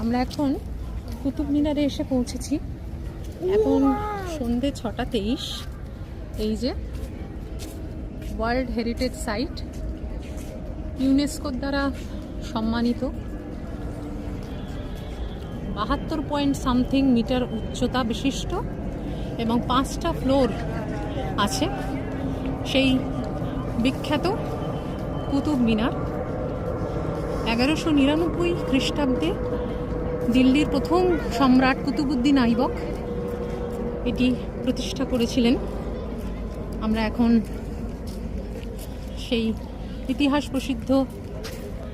আমরা এখন কুতুব মিনারে এসে পৌঁছেছি। এখন সন্ধে ছটা তেইশ। এই যে ওয়ার্ল্ড হেরিটেজ সাইট ইউনেস্কোর দ্বারা সম্মানিত। বাহাত্তর পয়েন্ট সামথিং মিটার উচ্চতা বিশিষ্ট এবং পাঁচটা ফ্লোর আছে। সেই বিখ্যাত কুতুব মিনার। এগারোশো নিরানব্বই খ্রিস্টাব্দে দিল্লির প্রথম সম্রাট কুতুবুদ্দিন আইবক এটি প্রতিষ্ঠা করেছিলেন। আমরা এখন সেই ইতিহাস প্রসিদ্ধ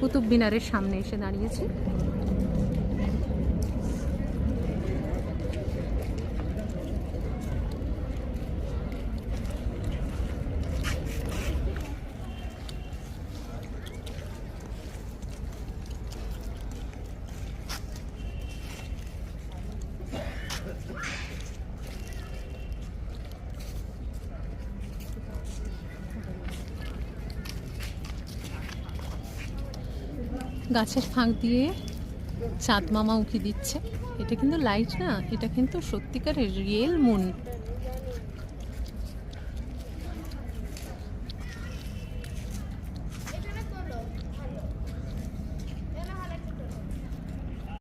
কুতুব মিনারের সামনে এসে দাঁড়িয়েছি। গাছের ফাঁক দিয়ে চাঁদ মামা উঁকি দিচ্ছে। এটা কিন্তু লাইট না, এটা কিন্তু সত্যিকারের রিয়েল মুন